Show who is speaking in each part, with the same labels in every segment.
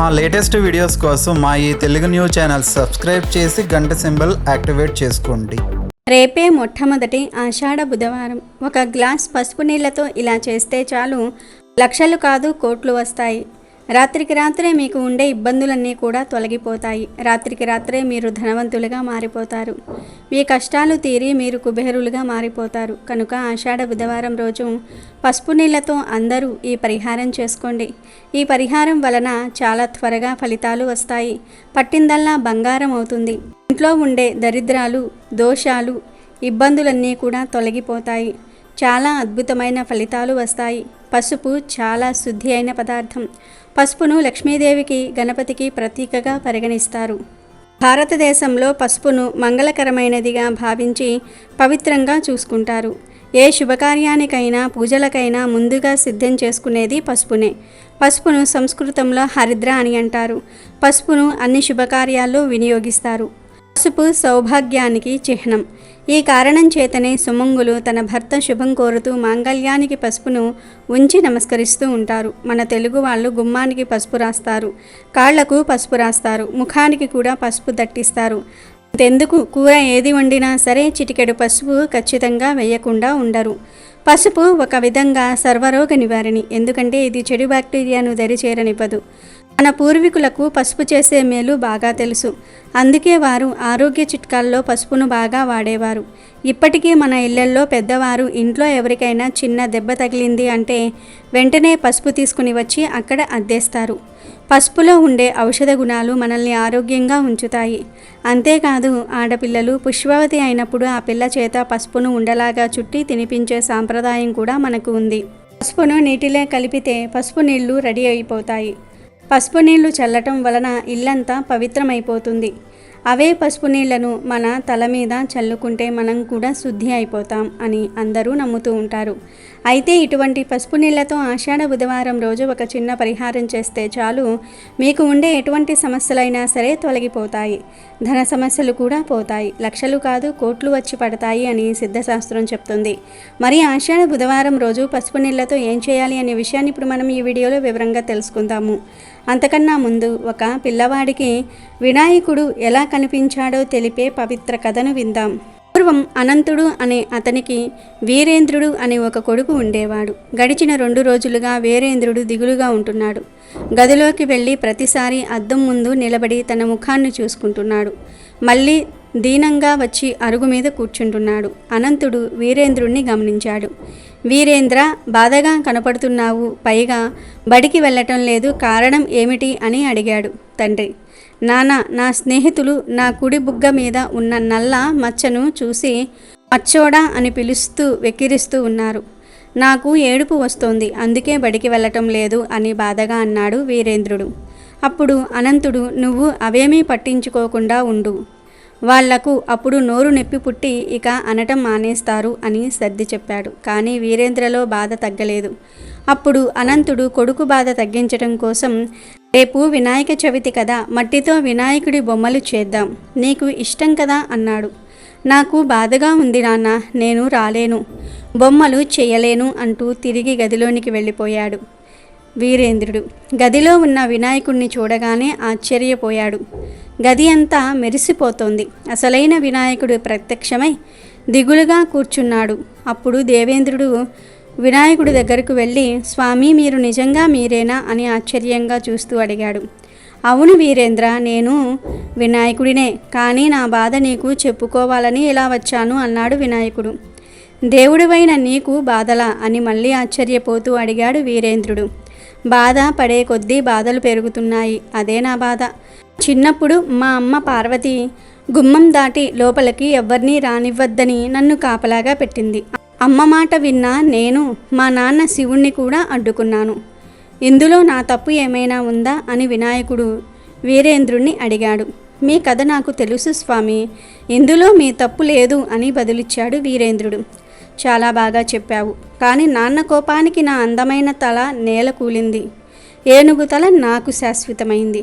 Speaker 1: మా latest videos కోసం మా ఈ తెలుగు న్యూస్ ఛానల్ సబ్స్క్రైబ్ చేసి గంట సింబల్ యాక్టివేట్ చేసుకోండి.
Speaker 2: రేపే మొట్టమొదటి ఆషాఢ బుధవారం. ఒక గ్లాస్ పసుపు నీళ్ళతో ఇలా చేస్తే చాలు. లక్షలు కాదు కోట్లు వస్తాయి. రాత్రికి రాత్రే మీకు ఉండే ఇబ్బందులన్నీ కూడా తొలగిపోతాయి. రాత్రికి రాత్రే మీరు ధనవంతులుగా మారిపోతారు. మీ కష్టాలు తీరి మీరు కుబేరులుగా మారిపోతారు. కనుక ఆషాఢ బుధవారం రోజు పసుపు నీళ్ళతో అందరూ ఈ పరిహారం చేసుకోండి. ఈ పరిహారం వలన చాలా త్వరగా ఫలితాలు వస్తాయి. పట్టిందల్లా బంగారం అవుతుంది. ఇంట్లో ఉండే దరిద్రాలు దోషాలు ఇబ్బందులన్నీ కూడా తొలగిపోతాయి. చాలా అద్భుతమైన ఫలితాలు వస్తాయి. పసుపు చాలా శుద్ధి అయిన పదార్థం. పసుపును లక్ష్మీదేవికి గణపతికి ప్రతీకగా పరిగణిస్తారు. భారతదేశంలో పసుపును మంగళకరమైనదిగా భావించి పవిత్రంగా చూసుకుంటారు. ఏ శుభకార్యానికైనా పూజలకైనా ముందుగా సిద్ధం చేసుకునేది పసుపునే. పసుపును సంస్కృతంలో హరిద్ర అని అంటారు. పసుపును అన్ని శుభకార్యాల్లో వినియోగిస్తారు. పసుపు సౌభాగ్యానికి చిహ్నం. ఈ కారణం చేతనే సుమంగులు తన భర్త శుభం కోరుతూ మాంగళ్యానికి పసుపును ఉంచి నమస్కరిస్తూ ఉంటారు. మన తెలుగు వాళ్ళు గుమ్మానికి పసుపు రాస్తారు. కాళ్ళకు పసుపు రాస్తారు. ముఖానికి కూడా పసుపు దట్టిస్తారు. అంతెందుకు? కూర ఏది వండినా సరే చిటికెడు పసుపు ఖచ్చితంగా వేయకుండా ఉండరు. పసుపు ఒక విధంగా సర్వరోగ నివారణి. ఎందుకంటే ఇది చెడు బ్యాక్టీరియాను దరిచేరనివ్వదు. మన పూర్వీకులకు పసుపు చేసే మేలు బాగా తెలుసు. అందుకే వారు ఆరోగ్య చిట్కాల్లో పసుపును బాగా వాడేవారు. ఇప్పటికీ మన ఇళ్ళల్లో పెద్దవారు ఇంట్లో ఎవరికైనా చిన్న దెబ్బ తగిలింది అంటే వెంటనే పసుపు తీసుకుని వచ్చి అక్కడ అద్దేస్తారు. పసుపులో ఉండే ఔషధ గుణాలు మనల్ని ఆరోగ్యంగా ఉంచుతాయి. అంతేకాదు ఆడపిల్లలు పుష్పవతి అయినప్పుడు ఆ పిల్ల చేత పసుపును ఉండలాగా చుట్టి తినిపించే సాంప్రదాయం కూడా మనకు ఉంది. పసుపును నీటిలో కలిపితే పసుపు నీళ్ళు రెడీ అయిపోతాయి. పసుపు నీళ్ళు చల్లటం వలన ఇల్లంతా పవిత్రమైపోతుంది. అవే పసుపు నీళ్ళను మన తల మీద చల్లుకుంటే మనం కూడా శుద్ధి అయిపోతాం అని అందరూ నమ్ముతూ ఉంటారు. అయితే ఇటువంటి పసుపు నీళ్ళతో ఆషాఢ బుధవారం రోజు ఒక చిన్న పరిహారం చేస్తే చాలు. మీకు ఉండే ఎటువంటి సమస్యలైనా సరే తొలగిపోతాయి. ధన సమస్యలు కూడా పోతాయి. లక్షలు కాదు కోట్లు వచ్చి పడతాయి అని సిద్ధశాస్త్రం చెప్తుంది. మరి ఆషాఢ బుధవారం రోజు పసుపు నీళ్ళతో ఏం చేయాలి అనే విషయాన్ని ఇప్పుడు మనం ఈ వీడియోలో వివరంగా తెలుసుకుందాము. అంతకన్నా ముందు ఒక పిల్లవాడికి వినాయకుడు ఎలా కనిపించాడో తెలిపే పవిత్ర కథను విందాం. పూర్వం అనంతుడు అనే అతనికి వీరేంద్రుడు అనే ఒక కొడుకు ఉండేవాడు. గడిచిన రెండు రోజులుగా వీరేంద్రుడు దిగులుగా ఉంటున్నాడు. గదిలోకి వెళ్ళి ప్రతిసారి అద్దం ముందు నిలబడి తన ముఖాన్ని చూసుకుంటున్నాడు. మళ్ళీ దీనంగా వచ్చి అరుగు మీద కూర్చుంటున్నాడు. అనంతుడు వీరేంద్రుణ్ణి గమనించాడు. వీరేంద్ర బాధగా కనపడుతున్నావు. పైగా బడికి వెళ్ళటం లేదు. కారణం ఏమిటి అని అడిగాడు తండ్రి. నాన్న నా స్నేహితులు నా కుడి బుగ్గ మీద ఉన్న నల్ల మచ్చను చూసి మచ్చోడా అని పిలుస్తూ వెక్కిరిస్తూ ఉన్నారు. నాకు ఏడుపు వస్తోంది. అందుకే బడికి వెళ్ళటం లేదు అని బాధగా అన్నాడు వీరేంద్రుడు. అప్పుడు అనంతుడు నువ్వు అవేమీ పట్టించుకోకుండా ఉండు. వాళ్ళకు అప్పుడు నోరు నొప్పి పుట్టి ఇక అనటం మానేస్తారు అని సర్ది చెప్పాడు. కానీ వీరేంద్రలో బాధ తగ్గలేదు. అప్పుడు అనంతుడు కొడుకు బాధ తగ్గించడం కోసం రేపు వినాయక చవితి కదా మట్టితో వినాయకుడి బొమ్మలు చేద్దాం. నీకు ఇష్టం కదా అన్నాడు. నాకు బాధగా ఉంది నాన్న నేను రాలేను. బొమ్మలు చేయలేను అంటూ తిరిగి గదిలోనికి వెళ్ళిపోయాడు. వీరేంద్రుడు. గదిలో ఉన్న వినాయకుణ్ణి చూడగానే ఆశ్చర్యపోయాడు. గది అంతా మెరిసిపోతోంది. అసలైన వినాయకుడు ప్రత్యక్షమై దిగులుగా కూర్చున్నాడు. అప్పుడు దేవేంద్రుడు వినాయకుడి దగ్గరకు వెళ్ళి స్వామి మీరు నిజంగా మీరేనా? అని ఆశ్చర్యంగా చూస్తూ అడిగాడు. అవును వీరేంద్ర నేను వినాయకుడినే కానీ నా బాధ నీకు చెప్పుకోవాలని ఇలా వచ్చాను అన్నాడు వినాయకుడు. దేవుడివైన నీకు బాధలా? అని మళ్ళీ ఆశ్చర్యపోతూ అడిగాడు వీరేంద్రుడు. బాధ పడే కొద్దీ బాధలు పెరుగుతున్నాయి. అదే నా బాధ. చిన్నప్పుడు మా అమ్మ పార్వతి గుమ్మం దాటి లోపలికి ఎవ్వరినీ రానివ్వద్దని నన్ను కాపలాగా పెట్టింది. అమ్మ మాట విన్నా నేను మా నాన్న శివుణ్ణి కూడా అడ్డుకున్నాను. ఇందులో నా తప్పు ఏమైనా ఉందా? అని వినాయకుడు వీరేంద్రుణ్ణి అడిగాడు. మీ కథ నాకు తెలుసు స్వామి. ఇందులో మీ తప్పు లేదు అని బదులిచ్చాడు వీరేంద్రుడు. చాలా బాగా చెప్పావు. కానీ నాన్న కోపానికి నా అందమైన తల నేల కూలింది. ఏనుగు తల నాకు శాశ్వతమైంది.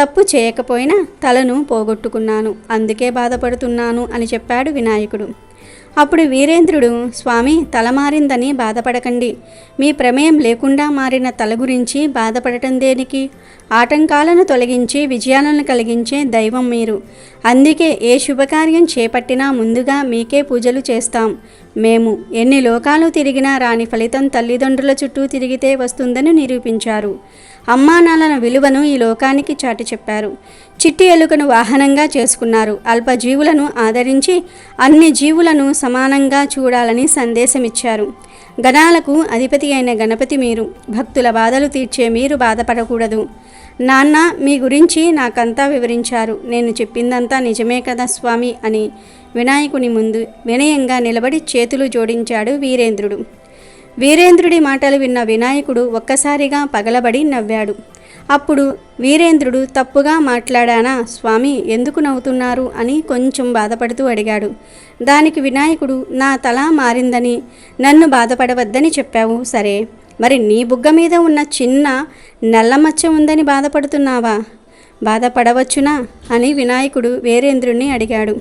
Speaker 2: తప్పు చేయకపోయినా తలను పోగొట్టుకున్నాను. అందుకే బాధపడుతున్నాను అని చెప్పాడు వినాయకుడు. అప్పుడు వీరేంద్రుడు స్వామి తల మారిందని బాధపడకండి. మీ ప్రమేయం లేకుండా మారిన తల గురించి బాధపడటం దేనికి? ఆటంకాలను తొలగించి విజయాలను కలిగించే దైవం మీరు. అందుకే ఏ శుభకార్యం చేపట్టినా ముందుగా మీకే పూజలు చేస్తాం. మేము ఎన్ని లోకాలు తిరిగినా రాని ఫలితం తల్లిదండ్రుల చుట్టూ తిరిగితే వస్తుందని నిరూపించారు. అమ్మానాలన విలువను ఈ లోకానికి చాటి చెప్పారు. చిట్టి ఎలుకను వాహనంగా చేసుకున్నారు. అల్పజీవులను ఆదరించి అన్ని జీవులను సమానంగా చూడాలని సందేశమిచ్చారు. గణాలకు అధిపతి అయిన గణపతి మీరు. భక్తుల బాధలు తీర్చే మీరు బాధపడకూడదు. నాన్న మీ గురించి నాకంతా వివరించారు. నేను చెప్పిందంతా నిజమే కదా స్వామి అని వినాయకుని ముందు వినయంగా నిలబడి చేతులు జోడించాడు వీరేంద్రుడు. వీరేంద్రుడి మాటలు విన్న వినాయకుడు ఒక్కసారిగా పగలబడి నవ్వాడు. అప్పుడు వీరేంద్రుడు తప్పుగా మాట్లాడానా? స్వామి ఎందుకు నవ్వుతున్నారు? అని కొంచెం బాధపడుతూ అడిగాడు. దానికి వినాయకుడు నా తల మారిందని నన్ను బాధపడవద్దని చెప్పావు. సరే మరి నీ బుగ్గ మీద ఉన్న చిన్న నల్ల మచ్చ ఉందని బాధపడుతున్నావా? బాధపడవచ్చునా? అని వినాయకుడు వీరేంద్రుణ్ణి అడిగాడు.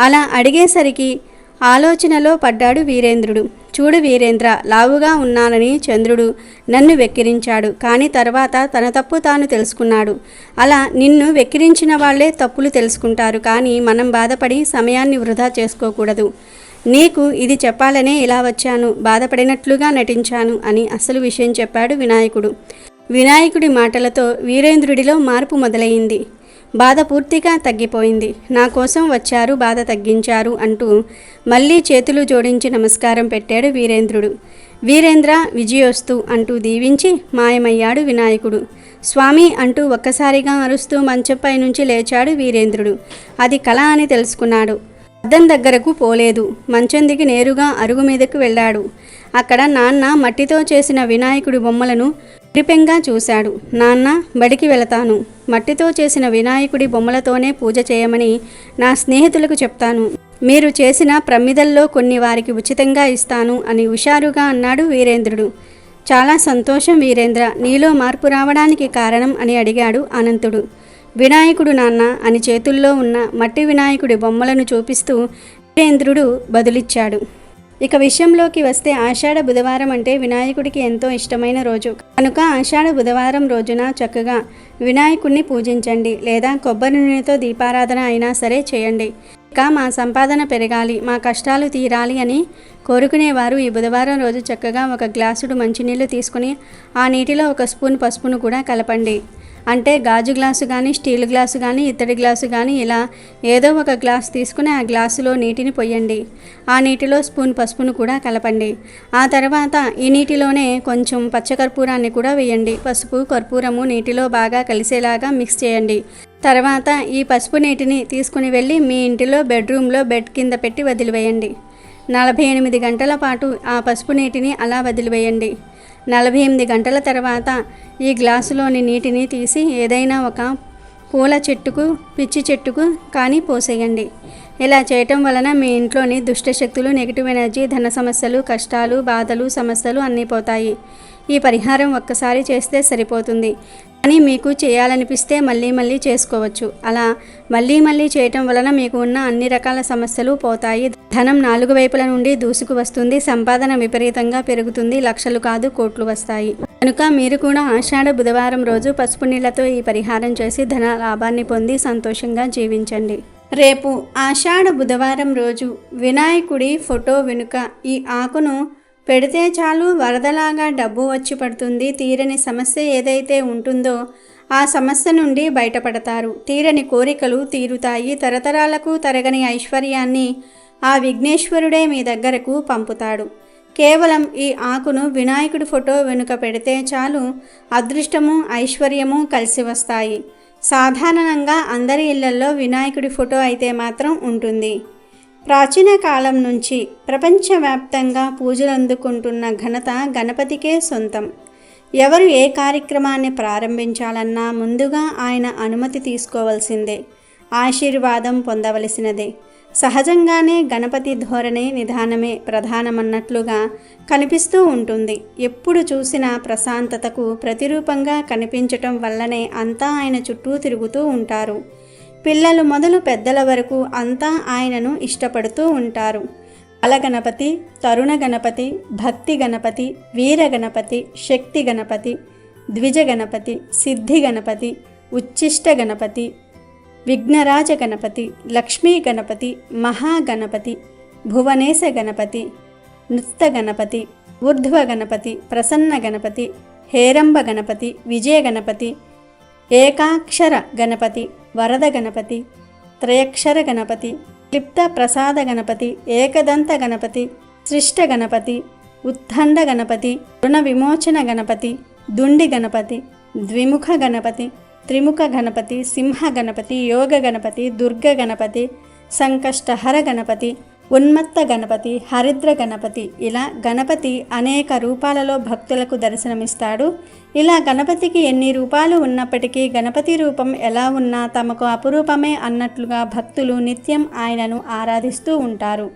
Speaker 2: అలా అడిగేసరికి ఆలోచనలో పడ్డాడు వీరేంద్రుడు. చూడు వీరేంద్ర లావుగా ఉన్నానని చంద్రుడు నన్ను వెక్కిరించాడు. కానీ తర్వాత తన తప్పు తాను తెలుసుకున్నాడు. అలా నిన్ను వెక్కిరించిన వాళ్ళే తప్పులు తెలుసుకుంటారు. కానీ మనం బాధపడి సమయాన్ని వృధా చేసుకోకూడదు. నీకు ఇది చెప్పాలనే ఇలా వచ్చాను. బాధపడినట్లుగా నటించాను అని అసలు విషయం చెప్పాడు వినాయకుడు. వినాయకుడి మాటలతో వీరేంద్రుడిలో మార్పు మొదలైంది. బాధ పూర్తిగా తగ్గిపోయింది. నా కోసం వచ్చారు బాధ తగ్గించారు అంటూ మళ్ళీ చేతులు జోడించి నమస్కారం పెట్టాడు వీరేంద్రుడు. వీరేంద్ర విజయోస్తు అంటూ దీవించి మాయమయ్యాడు వినాయకుడు. స్వామి అంటూ ఒక్కసారిగా అరుస్తూ మంచంపై నుంచి లేచాడు వీరేంద్రుడు. అది కళ అని తెలుసుకున్నాడు. అద్దం దగ్గరకు పోలేదు. మంచం దిగి నేరుగా అరుగు మీదకు వెళ్ళాడు. అక్కడ నాన్న మట్టితో చేసిన వినాయకుడి బొమ్మలను ప్రిపెంగా చూశాడు. నాన్న బడికి వెళతాను. మట్టితో చేసిన వినాయకుడి బొమ్మలతోనే పూజ చేయమని నా స్నేహితులకు చెప్తాను. మీరు చేసిన ప్రమిదల్లో కొన్ని వారికి ఉచితంగా ఇస్తాను అని హుషారుగా అన్నాడు వీరేంద్రుడు. చాలా సంతోషం వీరేంద్ర. నీలో మార్పు రావడానికి కారణం అని అడిగాడు అనంతుడు. వినాయకుడు నాన్న అని చేతుల్లో ఉన్న మట్టి వినాయకుడి బొమ్మలను చూపిస్తూ వీరేంద్రుడు బదులిచ్చాడు. ఇక విషయంలోకి వస్తే ఆషాఢ బుధవారం అంటే వినాయకుడికి ఎంతో ఇష్టమైన రోజు. కనుక ఆషాఢ బుధవారం రోజున చక్కగా వినాయకుడిని పూజించండి లేదా కొబ్బరి నూనెతో దీపారాధన అయినా సరే చేయండి. ఇక మా సంపాదన పెరగాలి మా కష్టాలు తీరాలి అని కోరుకునేవారు ఈ బుధవారం రోజు చక్కగా ఒక గ్లాసుడు మంచినీళ్ళు తీసుకుని ఆ నీటిలో ఒక స్పూన్ పసుపును కూడా కలపండి. అంటే గాజు గ్లాసు కానీ స్టీల్ గ్లాసు కానీ ఇత్తడి గ్లాసు కానీ ఇలా ఏదో ఒక గ్లాస్ తీసుకుని ఆ గ్లాసులో నీటిని పొయ్యండి. ఆ నీటిలో స్పూన్ పసుపును కూడా కలపండి. ఆ తర్వాత ఈ నీటిలోనే కొంచెం పచ్చకర్పూరాన్ని కూడా వేయండి. పసుపు కర్పూరము నీటిలో బాగా కలిసేలాగా మిక్స్ చేయండి. తర్వాత ఈ పసుపు నీటిని తీసుకుని వెళ్ళి మీ ఇంటిలో బెడ్రూమ్లో బెడ్ కింద పెట్టి వదిలివేయండి. నలభై ఎనిమిది గంటల పాటు ఆ పసుపు నీటిని అలా వదిలివేయండి. నలభై ఎనిమిది గంటల తర్వాత ఈ గ్లాసులోని నీటిని తీసి ఏదైనా ఒక పూల చెట్టుకు పిచ్చి చెట్టుకు కానీ పోసేయండి. ఇలా చేయటం వలన మీ ఇంట్లోని దుష్టశక్తులు నెగిటివ్ ఎనర్జీ ధన సమస్యలు కష్టాలు బాధలు సమస్యలు అన్నీ పోతాయి. ఈ పరిహారం ఒక్కసారి చేస్తే సరిపోతుంది. కానీ మీకు చేయాలనిపిస్తే మళ్ళీ మళ్ళీ చేసుకోవచ్చు. అలా మళ్ళీ మళ్ళీ చేయటం వలన మీకు ఉన్న అన్ని రకాల సమస్యలు పోతాయి. ధనం నాలుగు వైపుల నుండి దూసుకు వస్తుంది. సంపాదన విపరీతంగా పెరుగుతుంది. లక్షలు కాదు కోట్లు వస్తాయి. కనుక మీరు కూడా ఆషాఢ బుధవారం రోజు పసుపు నీళ్ళతో ఈ పరిహారం చేసి ధన లాభాన్ని పొంది సంతోషంగా జీవించండి. రేపు ఆషాఢ బుధవారం రోజు వినాయకుడి ఫోటో వెనుక ఈ ఆకును పెడితే చాలు వరదలాగా డబ్బు వచ్చి పడుతుంది. తీరని సమస్య ఏదైతే ఉంటుందో ఆ సమస్య నుండి బయటపడతారు. తీరని కోరికలు తీరుతాయి. తరతరాలకు తరగని ఐశ్వర్యాన్ని ఆ విఘ్నేశ్వరుడే మీ దగ్గరకు పంపుతాడు. కేవలం ఈ ఆకును వినాయకుడి ఫోటో వెనుక పెడితే చాలు అదృష్టము ఐశ్వర్యము కలిసి వస్తాయి. సాధారణంగా అందరి ఇళ్ళలో వినాయకుడి ఫోటో అయితే మాత్రం ఉంటుంది. ప్రాచీన కాలం నుంచి ప్రపంచవ్యాప్తంగా పూజలు అందుకుంటున్న ఘనత గణపతికే సొంతం. ఎవరు ఏ కార్యక్రమాన్ని ప్రారంభించాలన్నా ముందుగా ఆయన అనుమతి తీసుకోవలసిందే. ఆశీర్వాదం పొందవలసినదే. సహజంగానే గణపతి ధోరణి నిదానమే ప్రధానమన్నట్లుగా కనిపిస్తూ ఉంటుంది. ఎప్పుడు చూసినా ప్రశాంతతకు ప్రతిరూపంగా కనిపించటం వల్లనే అంతా ఆయన చుట్టూ తిరుగుతూ ఉంటారు. పిల్లలు మొదలు పెద్దల వరకు అంతా ఆయనను ఇష్టపడుతూ ఉంటారు. అలగణపతి తరుణ గణపతి భక్తి గణపతి వీర గణపతి శక్తి గణపతి ద్విజ గణపతి సిద్ధి గణపతి ఉచ్చిష్ట గణపతి విఘ్నరాజ గణపతి లక్ష్మీ గణపతి మహాగణపతి భువనేశ గణపతి నృత్త గణపతి ఊర్ధ్వ గణపతి ప్రసన్న గణపతి హేరంబ గణపతి విజయ గణపతి ఏకాక్షర గణపతి వరద గణపతి త్రయక్షర గణపతి క్లిప్త ప్రసాద గణపతి ఏకదంత గణపతి సృష్ట గణపతి ఉత్థండ గణపతి రుణ విమోచన గణపతి దుండి గణపతి ద్విముఖ గణపతి త్రిముఖ గణపతి సింహ గణపతి యోగ గణపతి దుర్గ గణపతి సంకష్టహర గణపతి ఉన్మత్త గణపతి హరిద్ర గణపతి. ఇలా గణపతి అనేక రూపాలలో భక్తులకు దర్శనమిస్తాడు. ఇలా గణపతికి ఎన్ని రూపాలు ఉన్నప్పటికీ గణపతి రూపం ఎలా ఉన్నా తమకు అపురూపమే అన్నట్లుగా భక్తులు నిత్యం ఆయనను ఆరాధిస్తూ ఉంటారు.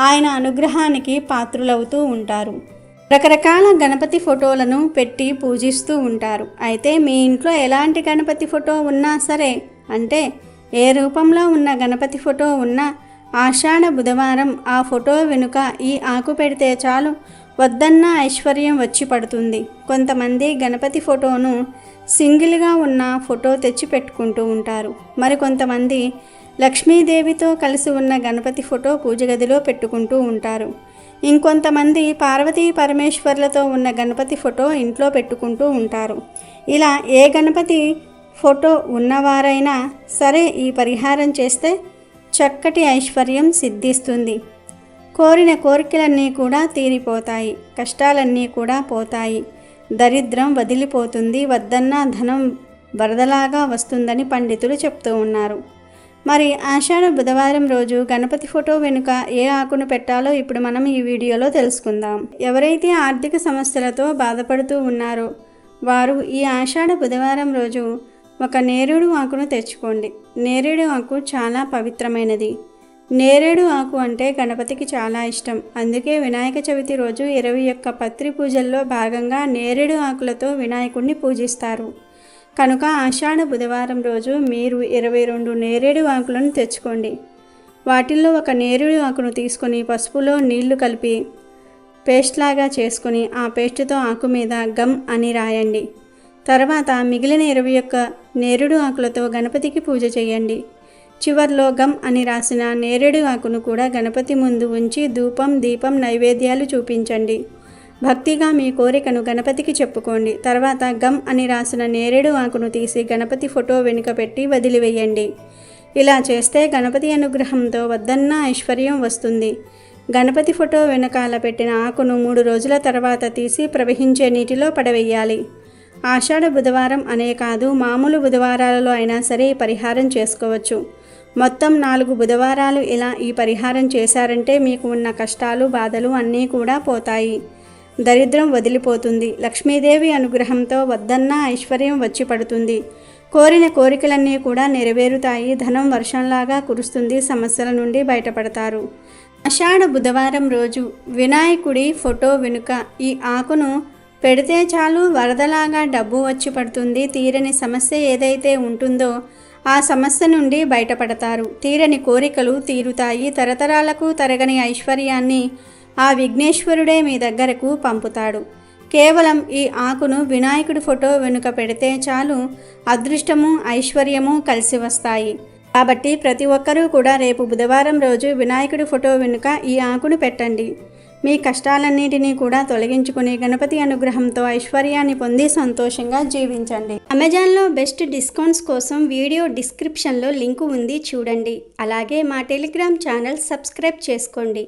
Speaker 2: ఆయన అనుగ్రహానికి పాత్రులవుతూ ఉంటారు. రకరకాల గణపతి ఫోటోలను పెట్టి పూజిస్తూ ఉంటారు. అయితే మీ ఇంట్లో ఎలాంటి గణపతి ఫోటో ఉన్నా సరే అంటే ఏ రూపంలో ఉన్న గణపతి ఫోటో ఉన్నా ఆషాఢ బుధవారం ఆ ఫోటో వెనుక ఈ ఆకు పెడితే చాలు వద్దన్న ఐశ్వర్యం వచ్చి పడుతుంది. కొంతమంది గణపతి ఫోటోను సింగిల్గా ఉన్న ఫోటో తెచ్చి పెట్టుకుంటూ ఉంటారు. మరికొంతమంది లక్ష్మీదేవితో కలిసి ఉన్న గణపతి ఫోటో పూజ గదిలో పెట్టుకుంటూ ఉంటారు. ఇంకొంతమంది పార్వతీ పరమేశ్వర్లతో ఉన్న గణపతి ఫోటో ఇంట్లో పెట్టుకుంటూ ఉంటారు. ఇలా ఏ గణపతి ఫోటో ఉన్నవారైనా సరే ఈ పరిహారం చేస్తే చక్కటి ఐశ్వర్యం సిద్ధిస్తుంది. కోరిన కోరికలన్నీ కూడా తీరిపోతాయి కష్టాలన్నీ కూడా పోతాయి. దరిద్రం వదిలిపోతుంది వద్దన్న ధనం వరదలాగా వస్తుందని పండితులు చెప్తూ ఉన్నారు. మరి ఆషాఢ బుధవారం రోజు గణపతి ఫోటో వెనుక ఏ ఆకును పెట్టాలో ఇప్పుడు మనం ఈ వీడియోలో తెలుసుకుందాం. ఎవరైతే ఆర్థిక సమస్యలతో బాధపడుతూ ఉన్నారో వారు ఈ ఆషాఢ బుధవారం రోజు ఒక నేరుడు ఆకును తెచ్చుకోండి. నేరేడు ఆకు చాలా పవిత్రమైనది. నేరేడు ఆకు అంటే గణపతికి చాలా ఇష్టం. అందుకే వినాయక చవితి రోజు ఇరవై ఒక్క పత్రి పూజల్లో భాగంగా నేరేడు ఆకులతో వినాయకుడిని పూజిస్తారు. కనుక ఆషాఢ బుధవారం రోజు మీరు ఇరవై రెండు నేరేడు ఆకులను తెచ్చుకోండి. వాటిల్లో ఒక నేరేడు ఆకును తీసుకొని పసుపులో నీళ్ళు కలిపి పేస్ట్ లాగా చేసుకుని ఆ పేస్ట్తో ఆకు మీద గమ్ అని రాయండి. తర్వాత మిగిలిన ఇరవై ఒక్క నేరేడు ఆకులతో గణపతికి పూజ చేయండి. చివర్లో గమ్ అని రాసిన నేరేడు ఆకును కూడా గణపతి ముందు ఉంచి ధూపం దీపం నైవేద్యాలు చూపించండి. భక్తిగా మీ కోరికను గణపతికి చెప్పుకోండి. తర్వాత గమ్ అని రాసిన నేరేడు ఆకును తీసి గణపతి ఫోటో వెనుక పెట్టి వదిలివేయండి. ఇలా చేస్తే గణపతి అనుగ్రహంతో వద్దన్న ఐశ్వర్యం వస్తుంది. గణపతి ఫోటో వెనకాల పెట్టిన ఆకును మూడు రోజుల తర్వాత తీసి ప్రవహించే నీటిలో పడవేయాలి. ఆషాఢ బుధవారం అనే కాదు మామూలు బుధవారాలలో అయినా సరే పరిహారం చేసుకోవచ్చు. మొత్తం నాలుగు బుధవారాలు ఇలా ఈ పరిహారం చేశారంటే మీకు ఉన్న కష్టాలు బాధలు అన్నీ కూడా పోతాయి. దరిద్రం వదిలిపోతుంది. లక్ష్మీదేవి అనుగ్రహంతో వద్దన్న ఐశ్వర్యం వచ్చి పడుతుంది. కోరిన కోరికలన్నీ కూడా నెరవేరుతాయి. ధనం వర్షంలాగా కురుస్తుంది. సమస్యల నుండి బయటపడతారు. ఆషాఢ బుధవారం రోజు వినాయకుడి ఫోటో వెనుక ఈ ఆకును పెడితే చాలు వరదలాగా డబ్బు వచ్చి పడుతుంది. తీరని సమస్య ఏదైతే ఉంటుందో ఆ సమస్య నుండి బయటపడతారు. తీరని కోరికలు తీరుతాయి. తరతరాలకు తరగని ఐశ్వర్యాన్ని ఆ విఘ్నేశ్వరుడే మీ దగ్గరకు పంపుతాడు. కేవలం ఈ ఆకును వినాయకుడి ఫోటో వెనుక పెడితే చాలు అదృష్టము ఐశ్వర్యము కలిసి వస్తాయి. కాబట్టి ప్రతి ఒక్కరూ కూడా రేపు బుధవారం రోజు వినాయకుడి ఫోటో వెనుక ఈ ఆకును పెట్టండి. మీ కష్టాలన్నిటినీ కూడా తొలగించుకుని గణపతి అనుగ్రహంతో ఐశ్వర్యాన్ని పొంది సంతోషంగా జీవించండి. అమెజాన్లో బెస్ట్ డిస్కౌంట్స్ కోసం వీడియో డిస్క్రిప్షన్లో లింకు ఉంది చూడండి. అలాగే మా టెలిగ్రామ్ ఛానల్ సబ్స్క్రైబ్ చేసుకోండి.